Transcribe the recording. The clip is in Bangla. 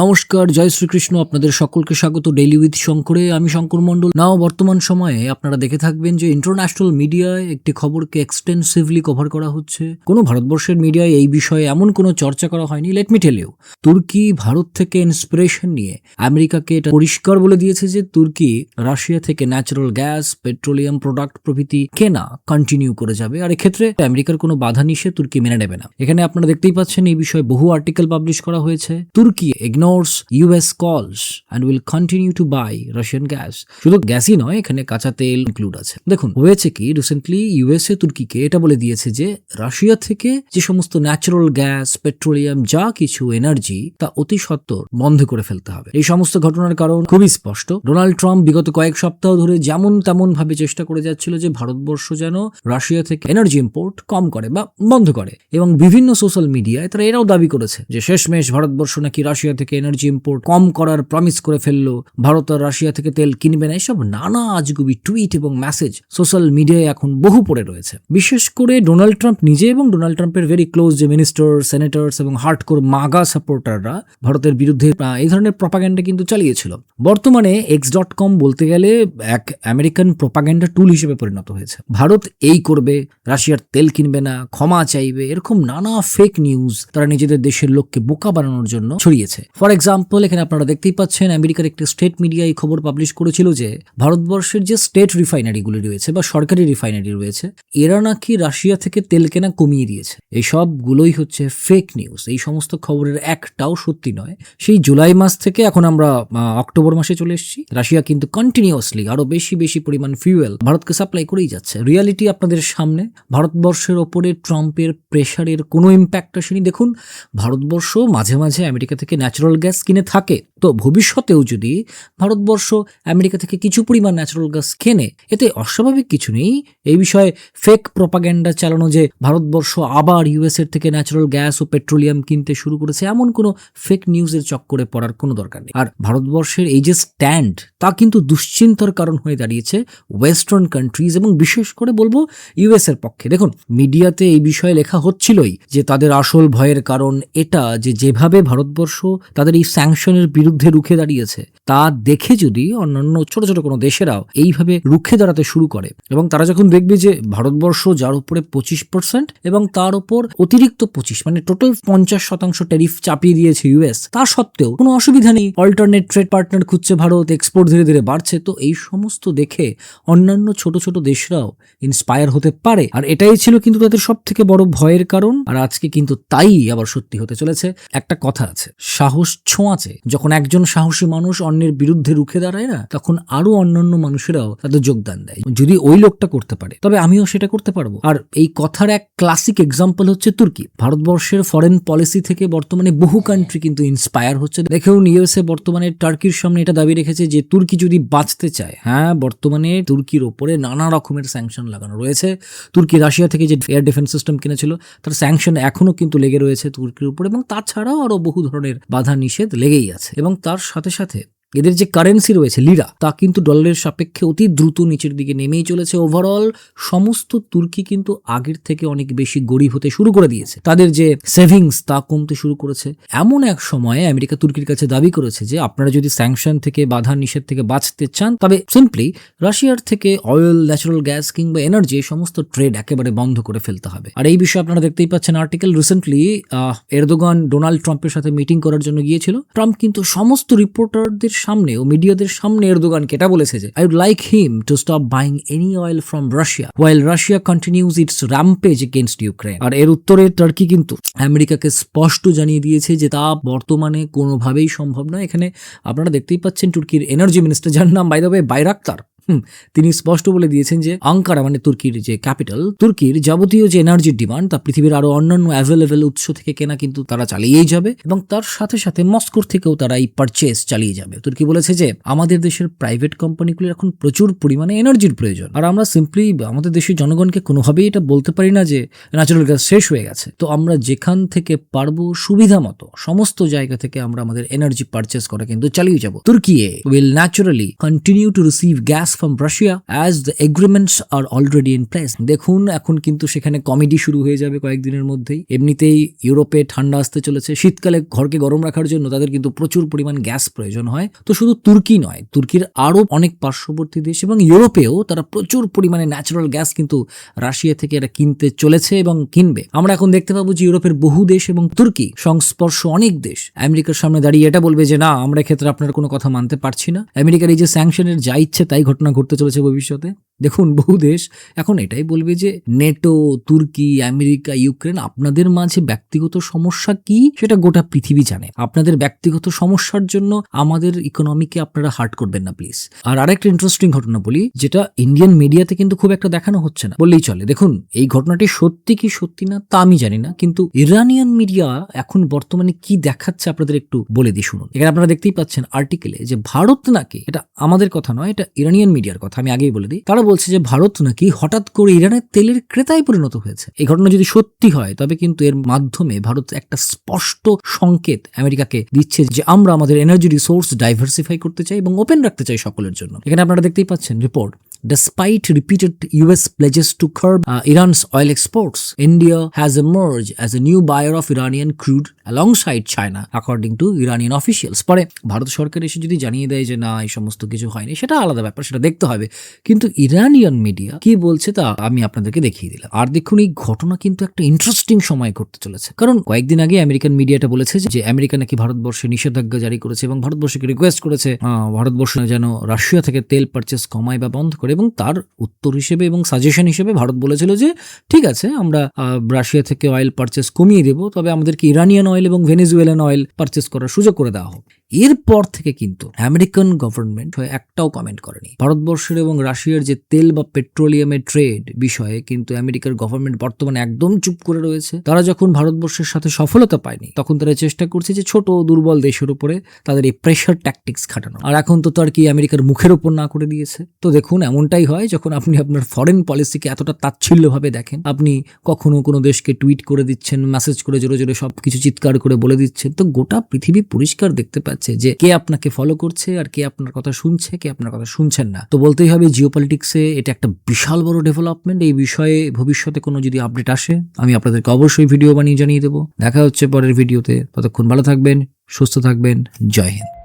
নমস্কার, জয় শ্রীকৃষ্ণ। আপনাদের সকলকে স্বাগত। ডেইলি উইথ শঙ্করে, আমি শঙ্কর মণ্ডল। নাও বর্তমান সময়ে আপনারা দেখে থাকবেন যে ইন্টারন্যাশনাল মিডিয়ায় একটি খবরকে এক্সটেন্সিভলি কভার করা হচ্ছে। কোনো ভারতবর্ষের মিডিয়ায় এই বিষয়ে এমন কোনো চর্চা করা হয়নি। লেট মি টেল ইউ তুর্কি ভারত থেকে ইন্সপিরেশন নিয়ে আমেরিকাকে এটা পরিষ্কার বলে দিয়েছে যে তুর্কি রাশিয়া থেকে ন্যাচারাল গ্যাস পেট্রোলিয়াম প্রোডাক্ট প্রভৃতি কেনা কন্টিনিউ করে যাবে। আর এক্ষেত্রে আমেরিকার কোনো বাধা নিষেধ তুর্কি মেনে নেবে না। এখানে আপনারা দেখতেই পাচ্ছেন এই বিষয়ে বহু আর্টিকেল পাবলিশ করা হয়েছে। তুর্কি ignores US calls and will continue to buy Russian gas শুধু গ্যাসই নয়, এখানে কাঁচা তেল ইনক্লুড আছে। দেখুন, হয়েছে কি রিসেন্টলি ইউএসএ তুর্কিকে এটা বলে দিয়েছে যে, রাশিয়া থেকে যে সমস্ত ন্যাচারাল গ্যাস পেট্রোলিয়াম যা কিছু এনার্জি তা অতি সত্বর বন্ধ করে ফেলতে হবে। এই সমস্ত ঘটনার কারণ খুবই স্পষ্ট। ডোনাল্ড ট্রাম্প বিগত কয়েক সপ্তাহ ধরে যেমন তেমন ভাবে চেষ্টা করে যাচ্ছিল যে, ভারতবর্ষ যেন রাশিয়া থেকে এনার্জি ইম্পোর্ট কম করে বা বন্ধ করে। এবং বিভিন্ন সোশ্যাল মিডিয়ায় তারা এরাও দাবি করেছে যে, শেষমেশ ভারতবর্ষ নাকি রাশিয়া থেকে এনার্জি ইম্পোর্ট কম করার প্রমিস করে ফেলল। ভারত আর রাশিয়া থেকে তেল কিনবে না, এসব নানা আজগুবি টুইট এবং মেসেজ সোশ্যাল মিডিয়ায় এখন বহু পড়ে রয়েছে। বিশেষ করে ডোনাল্ড ট্রাম্প নিজে এবং ডোনাল্ড ট্রাম্পের ভেরি ক্লোজ যে মিনিস্টার সেনেটার্স এবং হার্ডকোর মাগা সাপোর্টাররা ভারতের বিরুদ্ধে এই ধরনের প্রপাগ্যান্ডা কিন্তু চালিয়েছিল। বর্তমানে এক্স ডট কম বলতে গেলে এক আমেরিকান প্রপাগ্যান্ডা টুল হিসেবে পরিণত হয়েছে। ভারত এই করবে, রাশিয়ার তেল কিনবে না, ক্ষমা চাইবে, এরকম নানা ফেক নিউজ তারা নিজেদের দেশের লোককে বোকা বানানোর জন্য ছড়িয়েছে। ফর এক্সাম্পল এখানে আপনারা দেখতেই পাচ্ছেন, আমেরিকার একটি স্টেট মিডিয়া এই খবর পাবলিশ করেছিল যে, ভারতবর্ষের যে স্টেট রিফাইনারিগুলি রয়েছে বা সরকারি রিফাইনারি রয়েছে, এরা নাকি রাশিয়া থেকে তেল কেনা কমিয়ে দিয়েছে। এই সবগুলোই হচ্ছে ফেক নিউজ এই সমস্ত খবরের একটাও সত্যি নয়। সেই জুলাই মাস থেকে এখন আমরা অক্টোবর মাসে চলে এসেছি। রাশিয়া কিন্তু কন্টিনিউয়াসলি আরও বেশি বেশি পরিমাণ ফিউয়েল ভারতকে সাপ্লাই করেই যাচ্ছে। রিয়ালিটি আপনাদের সামনে। ভারতবর্ষের ওপরে ট্রাম্পের প্রেশারের কোনো ইম্প্যাক্ট আসেনি। দেখুন, ভারতবর্ষ মাঝে মাঝে আমেরিকা থেকে ন্যাচারাল গ্যাস কিনে থাকে। তো ভবিষ্যতেও যদি ভারতবর্ষ আমেরিকা থেকে কিছু পরিমাণ ন্যাচারাল গ্যাস কেনে, এতে অস্বাভাবিক কিছু নেই। এই বিষয়ে ফেক প্রপাগ্যান্ডা চালানো যে ভারতবর্ষ আবার ইউএস এর থেকে ন্যাচারাল গ্যাস ও পেট্রোলিয়াম কিনতে শুরু করেছে, এমন কোনো ফেক নিউজের চক্করে পড়ার কোনো দরকার নেই। আর ভারতবর্ষের এই যে স্ট্যান্ড তা কিন্তু দুশ্চিন্তার কারণ হয়ে দাঁড়িয়েছে ওয়েস্টার্ন কান্ট্রিজ এবং বিশেষ করে বলব ইউএস এর পক্ষে। দেখুন, মিডিয়াতে এই বিষয়ে লেখা হচ্ছিলই যে তাদের আসল ভয়ের কারণ এটা যে যেভাবে ভারতবর্ষ তাদের এই স্যাংশনের বিরুদ্ধে রুখে দাঁড়িয়েছে। তা দেখে যদি অন্যান্য ছোট ছোট কোনো দেশেরাও এইভাবে রুখে দাঁড়াতে শুরু করে এবং তারা যখন দেখবে যে ভারতবর্ষ যার উপরে পঁচিশ পার্সেন্ট এবং তার উপর অতিরিক্ত পঁচিশ মানে টোটাল পঞ্চাশ শতাংশ ট্যারিফ চাপিয়ে দিয়েছে ইউএস তা সত্ত্বেও কোনো অসুবিধা নেই। অল্টারনেট ট্রেড পার্টনার খুঁজছে ভারত এক্সপোর্ট ধীরে ধীরে বাড়ছে। তো এই সমস্ত দেখে অন্যান্য ছোট ছোট দেশরাও ইন্সপায়ার হতে পারে। আর এটাই ছিল কিন্তু তাদের সব থেকে বড় ভয়ের কারণ। আর আজকে কিন্তু তাই আবার সত্যি হতে চলেছে। একটা কথা আছে, সাহস ছোঁয়াচে। যখন একজন সাহসী মানুষ অন্যের বিরুদ্ধে রুখে দাঁড়ায় না, তখন আরও অন্যান্য মানুষেরাও তাদের যোগদান দেয়, যদি ওই লোকটা করতে পারে। তবে আমিও সেটা করতে পারব। আর এই কথার এক ক্লাসিক এক্সাম্পল হচ্ছে তুর্কি। ভারতবর্ষের ফরেন পলিসি থেকে বর্তমানে বহু কান্ট্রি কিন্তু ইন্সপায়ার হচ্ছে। দেখেও ইউএসএ বর্তমানে টার্কির সামনে এটা দাবি রেখেছে যে তুর্কি যদি বাঁচতে চায় হ্যাঁ বর্তমানে তুর্কির ওপরে নানা রকমের স্যাংশন লাগানো রয়েছে। তুর্কি রাশিয়া থেকে যে এয়ার ডিফেন্স সিস্টেম কিনেছিল, তার স্যাংশন এখনও কিন্তু লেগে রয়েছে তুর্কির উপর এবং তাছাড়াও আরও বহু ধরনের বাধা নিষেধ লেগেই আছে। এবং তার সাথে সাথে এদের যে কারেন্সি রয়েছে লিরা তা কিন্তু ডলারের সাপেক্ষে অতি দ্রুত নিচের দিকে নেমেই চলেছে। ওভারঅল সমস্ত তুর্কি কিন্তু আগের থেকে অনেক বেশি গরিব হতে শুরু করে দিয়েছে। তাদের যে সেভিংস তা কমতে শুরু করেছে। এমন এক সময়ে আমেরিকা তুর্কির কাছে দাবি করেছে যে, আপনারা যদি স্যাংশন থেকে, বাধা নিষেধ থেকে বাঁচতে চান, তবে সিম্পলি রাশিয়ার থেকে অয়েল ন্যাচারাল গ্যাস কিংবা এনার্জি এই সমস্ত ট্রেড একেবারে বন্ধ করে ফেলতে হবে। আর এই বিষয়ে আপনারা দেখতেই পাচ্ছেন আর্টিকেল রিসেন্টলি এরদোগান ডোনাল্ড ট্রাম্পের সাথে মিটিং করার জন্য গিয়েছিল। ট্রাম্প কিন্তু সমস্ত রিপোর্টারদের সামনে ও মিডিয়াদের সামনে এরদোগানকে কেটা বলেছে যে I would like him to stop buying any oil from Russia while Russia continues its rampage against Ukraine আর এর উত্তরে টার্কি কিন্তু আমেরিকাকে স্পষ্ট জানিয়ে দিয়েছে যে, তা বর্তমানে কোনোভাবেই সম্ভব নয়। এখানে আপনারা দেখতেই পাচ্ছেন, তুর্কির এনার্জি মিনিস্টার, যার নাম বাই দ্য ওয়ে বাইরাক্তার তিনি স্পষ্ট বলে দিয়েছেন যে আঙ্কারা মানে তুর্কির যে ক্যাপিটাল, তুর্কির যাবতীয় যে এনার্জির ডিমান্ড তা পৃথিবীর আরও অন্যান্য অ্যাভেলেবেল উৎস থেকে কেনা কিন্তু তারা চালিয়েই যাবে এবং তার সাথে সাথে মস্কোর থেকেও তারা এই পারচেস চালিয়ে যাবে। তুর্কি বলেছে যে আমাদের দেশের প্রাইভেট কোম্পানিগুলির এখন প্রচুর পরিমাণে এনার্জির প্রয়োজন। আর আমরা সিম্পলি আমাদের দেশের জনগণকে কোনোভাবেই এটা বলতে পারি না যে ন্যাচারাল গ্যাস শেষ হয়ে গেছে। তো আমরা যেখান থেকে পারব সুবিধা মতো, সমস্ত জায়গা থেকে আমরা আমাদের এনার্জি পারচেস করা কিন্তু চালিয়ে যাব। তুর্কি will naturally continue to receive gas from Russia as the agreements are already in place দেখুন, এখন কিন্তু সেখানে কমেডি শুরু হয়ে যাবে কয়েকদিনের মধ্যেই। এমনিতেই ইউরোপে ঠান্ডা আসতে চলেছে। শীতকালে ঘরকে গরম রাখার জন্য তাদের কিন্তু প্রচুর পরিমাণ গ্যাস প্রয়োজন হয়। তো শুধু তুর্কি নয়, তুর্কির আরও অনেক পার্শ্ববর্তী দেশ এবং ইউরোপেও তারা প্রচুর পরিমাণে ন্যাচারাল গ্যাস কিন্তু রাশিয়া থেকে এরা কিনতে চলেছে এবং কিনবে। আমরা এখন দেখতে পাবো যে ইউরোপের বহু দেশ এবং তুর্কি সংস্পর্শ অনেক দেশ। আমেরিকার সামনে দাঁড়িয়ে এটা বলবে যে, না, আমরা ক্ষেত্রে আপনার কোনো কথা মানতে পারছি না। আমেরিকার এই যে স্যাংশনের যা ইচ্ছে তাই ঘটনা ঘটতে চলেছে ভবিষ্যতে। দেখুন, বহু দেশ এখন এটাই বলবে যে নেটো, তুর্কি, আমেরিকা, ইউক্রেন আপনাদের মাঝে ব্যক্তিগত সমস্যা কি? সেটা গোটা পৃথিবী জানে। আপনাদের ব্যক্তিগত সমস্যার জন্য আমাদের ইকোনমিকে আপনারা হার্ট করবেন না প্লিজ আর আরেকটা ইন্টারেস্টিং ঘটনা বলি, যেটা ইন্ডিয়ান মিডিয়াতে কিন্তু খুব একটা দেখানো হচ্ছে না। বললেই চলে। দেখুন, এই ঘটনাটি সত্যি কি সত্যি না, তা আমি জানি না, কিন্তু ইরানিয়ান মিডিয়া এখন বর্তমানে কি দেখাচ্ছে আপনাদের একটু বলে দিই, শুনুন। এখানে আপনারা দেখতেই পাচ্ছেন আর্টিকেলে যে ভারত নাকি, এটা আমাদের কথা নয়, এটা ইরানিয়ান মিডিয়ার কথা, আমি আগেই বলে দিই। তারা বলছে যে ভারত নাকি হঠাৎ করে ইরানের তেলের ক্রেতায় পরিণত হয়েছে। এই ঘটনা যদি সত্যি হয়, তবে কিন্তু এর মাধ্যমে ভারত একটা স্পষ্ট সংকেত আমেরিকাকে দিচ্ছে যে আমরা আমাদের এনার্জি রিসোর্স ডাইভার্সিফাই করতে চাই এবং ওপেন রাখতে চাই সকলের জন্য। এখানে আপনারা দেখতেই পাচ্ছেন report Despite repeated US pledges to curb uh, Iran's oil exports, India has emerged as a new buyer of Iranian crude alongside China, according to Iranian officials. পরে ভারত সরকার এসে যদি জানিয়ে দেয় যে না এই সমস্ত কিছু হয়নি সেটা আলাদা ব্যাপার সেটা দেখতে হবে। কিন্তু ইরানিয়ান মিডিয়া কি বলছে তা আমি আপনাদেরকে দেখিয়ে দিলাম। আর দেখুন এই ঘটনা কিন্তু একটা ইন্টারেস্টিং সময় করতে চলেছে। কারণ কয়েকদিন আগে আমেরিকান মিডিয়াটা বলেছে যে আমেরিকা নাকি ভারতবর্ষে নিষেধাজ্ঞা জারি করেছে এবং ভারতবর্ষকে রিকোয়েস্ট করেছে ভারতবর্ষ যেন রাশিয়া থেকে তেল পারচেস কমায় বা বন্ধ করে এবং তার উত্তর হিসেবে এবং সাজেশন হিসেবে ভারত বলেছিল যে, ঠিক আছে, আমরা রাশিয়া থেকে অয়েল পারচেস কমিয়ে দেব, তবে আমাদেরকে ইরানিয়ান অয়েল এবং ভেনেজুয়েলান অয়েল পারচেস করার সুযোগ করে দেওয়া হোক। এরপর থেকে কিন্তু আমেরিকান গভর্নমেন্ট হয়ে একটাও কমেন্ট করেনি। ভারতবর্ষের এবং রাশিয়ার যে তেল বা পেট্রোলিয়ামের ট্রেড বিষয়ে কিন্তু আমেরিকার গভর্নমেন্ট বর্তমানে একদম চুপ করে রয়েছে। তারা যখন ভারতবর্ষের সাথে সফলতা পায়নি, তখন তারা চেষ্টা করছে যে ছোট দুর্বল দেশের উপরে তাদের এই প্রেশার ট্যাকটিক্স খাটানো। আর এখন তো তার কি আমেরিকার মুখের উপর না করে দিয়েছে। তো দেখুন, এমনটাই হয় যখন আপনি আপনার ফরেন পলিসিকে এতটা তাচ্ছিল্যভাবে দেখেন। আপনি কখনো কোনো দেশকে টুইট করে দিচ্ছেন মেসেজ করে জোরে জোরে সব কিছু চিৎকার করে বলে দিচ্ছেন। তো গোটা পৃথিবী পরিষ্কার দেখতে পাচ্ছে। যে কে আপনাকে ফলো করছে আর কে আপনার কথা শুনছে, কে আপনার কথা শুনছেন না। তো বলতেই হবে জিও পলিটিক্সে এটা একটা বিশাল বড় ডেভেলপমেন্ট এই বিষয়ে ভবিষ্যতে কোনো যদি আপডেট আসে, আমি আপনাদেরকে অবশ্যই ভিডিও বানিয়ে জানিয়ে দেবো। দেখা হচ্ছে পরের ভিডিওতে ততক্ষণ ভালো থাকবেন, সুস্থ থাকবেন, জয় হিন্দ।